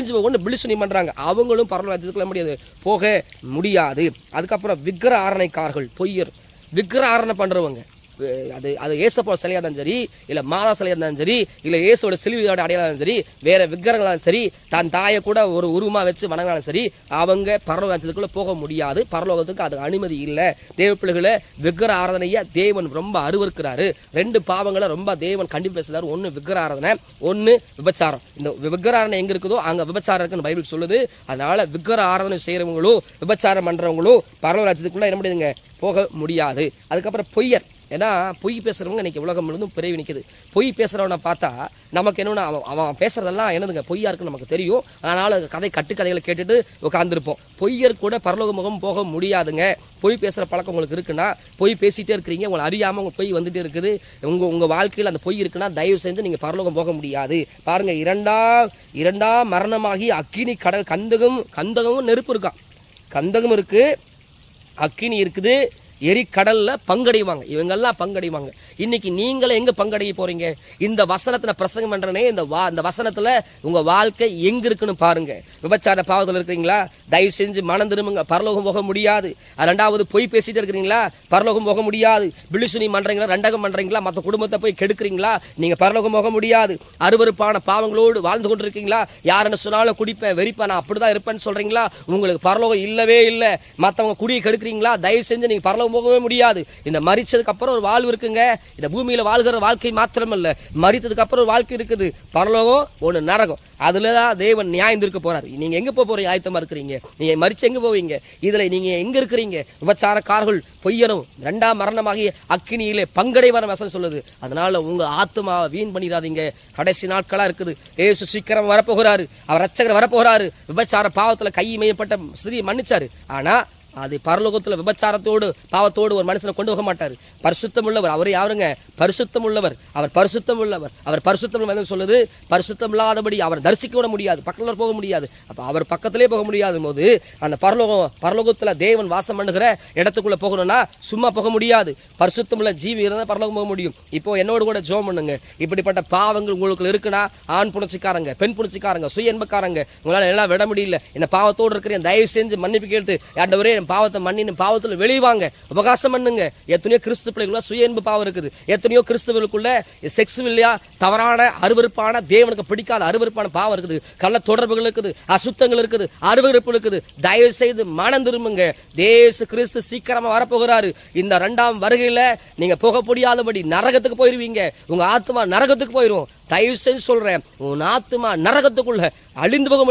தெரிஞ்சு ஒன்று பிளிசுனி பண்ணுறாங்க அவங்களும் பரலோகத்துக்குள்ள முடியாது. போக முடியாது. அதுக்கப்புறம் விக்கிர ஆரணைக்காரர்கள் பொய்யர். விக்கிர ஆரணை பண்ணுறவங்க அது அது ஏசப்போட சிலையாக இருந்தாலும் சரி இல்லை மாதா சிலையாக இருந்தாலும் சரி இல்லை ஏசோட சிலுவையோட அடையாளம் இருந்தாலும் சரி வேறு விக்கிரங்களாலும் சரி தன் தாயை கூட ஒரு உருவமாக வச்சு வணங்கினாலும் சரி அவங்க பரலோகத்துக்குள்ளே போக முடியாது. பரலோகத்துக்கு அது அனுமதி இல்லை. தேவ பிள்ளைகளை விக்கிர ஆராதனையை தேவன் ரொம்ப அருவருக்கிறாரு. ரெண்டு பாவங்களை ரொம்ப தேவன் கண்டிப்பாக பேசுறாரு. ஒன்று விக்கிர ஆராதனை ஒன்று விபச்சாரம். இந்த விக்கிர ஆராதனை எங்கே இருக்குதோ அங்கே விபச்சாரம் இருக்குன்னு பைபிள் சொல்லுது. அதனால் விக்கிர ஆராதனை செய்கிறவங்களும் விபச்சாரம் பண்ணுறவங்களும் பரலோக என்ன முடியுதுங்க போக முடியாது. அதுக்கப்புறம் பொய்யர். ஏன்னா பொய் பேசுகிறவங்க இன்றைக்கி உலகம் முழுதும் பிறவி நிற்கிது பொய் பேசுகிறவனை பார்த்தா நமக்கு என்னென்னா அவன் அவன் பேசுறதெல்லாம் என்னதுங்க பொய்யா இருக்குன்னு நமக்கு தெரியும். அதனால கதை கட்டுக்கதைகளை கேட்டுட்டு உட்காந்துருப்போம் பொய்யர் கூட பரலோக முகம் போக முடியாதுங்க. பொய் பேசுகிற பழக்கம் உங்களுக்கு இருக்குன்னா பொய் பேசிகிட்டே இருக்கிறீங்க. உங்களை அறியாமல் உங்கள் பொய் வந்துகிட்டே இருக்குது. உங்கள் உங்கள் வாழ்க்கையில் அந்த பொய் இருக்குன்னா தயவு செஞ்சு நீங்கள் பரலோகம் போக முடியாது. பாருங்கள் இரண்டாம் இரண்டாம் மரணமாகி அக்கினி கடல் கந்தகம் கந்தகமும் நெருப்பு இருக்கான் கந்தகம் இருக்குது அக்கினி இருக்குது. எரிக்கடலில் பங்கடைவாங்க. இவங்கெல்லாம் பங்கடைவாங்க. இன்னைக்கு நீங்களே எங்கே பங்கடைய போறீங்க? இந்த வசனத்தில் பிரசங்கம் பண்ணுறனே இந்த வா இந்த வசனத்தில் உங்கள் வாழ்க்கை எங்கே இருக்குன்னு பாருங்க. விபச்சார பாவத்தில் இருக்கிறீங்களா? தயவு செஞ்சு மனம் திரும்புங்க. பரலோகம் போக முடியாது. அது ரெண்டாவது பொய் பேசிட்டு இருக்கிறீங்களா? பரலோகம் போக முடியாது. பிளிசுனி பண்ணுறீங்களா ரெண்டகம் பண்ணுறீங்களா மற்ற குடும்பத்தை போய் கெடுக்குறீங்களா? நீங்கள் பரலோகம் போக முடியாது. அருவருப்பான பாவங்களோடு வாழ்ந்து கொண்டு இருக்கீங்களா யாருன்னு சொன்னாலும் குடிப்பேன் வெறிப்பேன் நான் அப்படிதான் இருப்பேன்னு சொல்றீங்களா? உங்களுக்கு பரலோகம் இல்லவே இல்லை. மற்றவங்க குடியை கெடுக்கிறீங்களா? தயவு செஞ்சு நீங்கள் பரலோகம் போகவே முடியாது. இந்த மறிச்சதுக்கப்புறம் ஒரு வாழ்வு இருக்குங்க. இந்த பூமியில் வாழ்கிற வாழ்க்கை மாத்திரமல்ல. மறித்ததுக்கு அப்புறம் ஒரு வாழ்க்கை இருக்குது. பரலோகம் ஒன்று நரகம். அதுல தான் தேவன் நியாயம் இருக்க போறாரு. நீங்க எங்கே போக போகிறீங்க ஆயத்தமாக இருக்கிறீங்க. நீங்கள் மறித்து எங்கே போவீங்க? இதில் நீங்கள் எங்க இருக்கிறீங்க? விபச்சாரக்காரர்கள் பொய்யனும் ரெண்டாம் மரணமாகிய அக்கினியிலே பங்கடைவர வசனம் சொல்லுது. அதனால் உங்க ஆத்மாவை வீண் பண்ணிடாதீங்க. கடைசி நாட்களாக இருக்குது. ஏசு சீக்கிரம் வரப்போகிறாரு. அவர் ரச்சகர் வரப்போகிறாரு. விபச்சார பாவத்தில் கை மையப்பட்ட ஸ்திரியை மன்னிச்சாரு. ஆனால் அது பரலோகத்தில் விபச்சாரத்தோடு பாவத்தோடு ஒரு மனுஷனை கொண்டு போக மாட்டார். பரிசுத்தம் உள்ளவர் அவர் யாருங்க? பரிசுத்தம் உள்ளவர் அவர் பரிசுத்தம் உள்ளவர் அவர் பரிசுத்தம் உள்ளவர் சொல்லுது? பரிசுத்தம் இல்லாதபடி அவர் தரிசிக்க விட முடியாது. பக்கத்தில் போக முடியாது. அப்போ அவர் பக்கத்திலே போக முடியாத போது அந்த பரலோகம் பரலோகத்துல தேவன் வாசம் பண்ணுகிற இடத்துக்குள்ள போகணும்னா சும்மா போக முடியாது. பரிசுத்தம் உள்ள ஜீவி இருந்தால் பரலோகம் போக முடியும். இப்போ என்னோடு கூட ஜோம் பண்ணுங்க. இப்படிப்பட்ட பாவங்கள் உங்களுக்கு இருக்குன்னா ஆண் புணர்ச்சிக்காரங்க பெண் புணர்ச்சிக்காரங்க சுய என்பக்காரங்க உங்களால எல்லாம் விட முடியல. இந்த பாவத்தோடு இருக்கிறேன். தயவு செஞ்சு மன்னிப்பு கேட்டு ஆண்டவரே என் பாவத்தை மன்னின்னு பாவத்தில் வெளிவாங்க. உபகாசம் பண்ணுங்க. எத்தனையோ கிறிஸ்து பிள்ளைகள சுய என்பு பாவம் இருக்குது. எத்தனையோ கிறிஸ்துவர்களுக்குள்ள செக்ஸ் இல்லையா? தவறான அருவருப்பான தேவனுக்கு பிடிக்காத அருவருப்பான பாவம் இருக்குது. கள்ள தொடர்புகள் இருக்குது. அசுத்தங்கள் இருக்குது. அருவருப்பு இருக்குது. தயவு செய்து மனம் திரும்புங்க. தேசு கிறிஸ்து சீக்கிரமா வரப்போகிறாரு. இந்த ரெண்டாம் வருகையில நீங்க போக முடியாதபடி நரகத்துக்கு போயிருவீங்க. உங்க ஆத்மா நரகத்துக்கு போயிடும் தயவு செஞ்சு சொல்றேன். உன் ஆத்மா நரகத்துக்குள்ள அழிந்து போக முடியும்.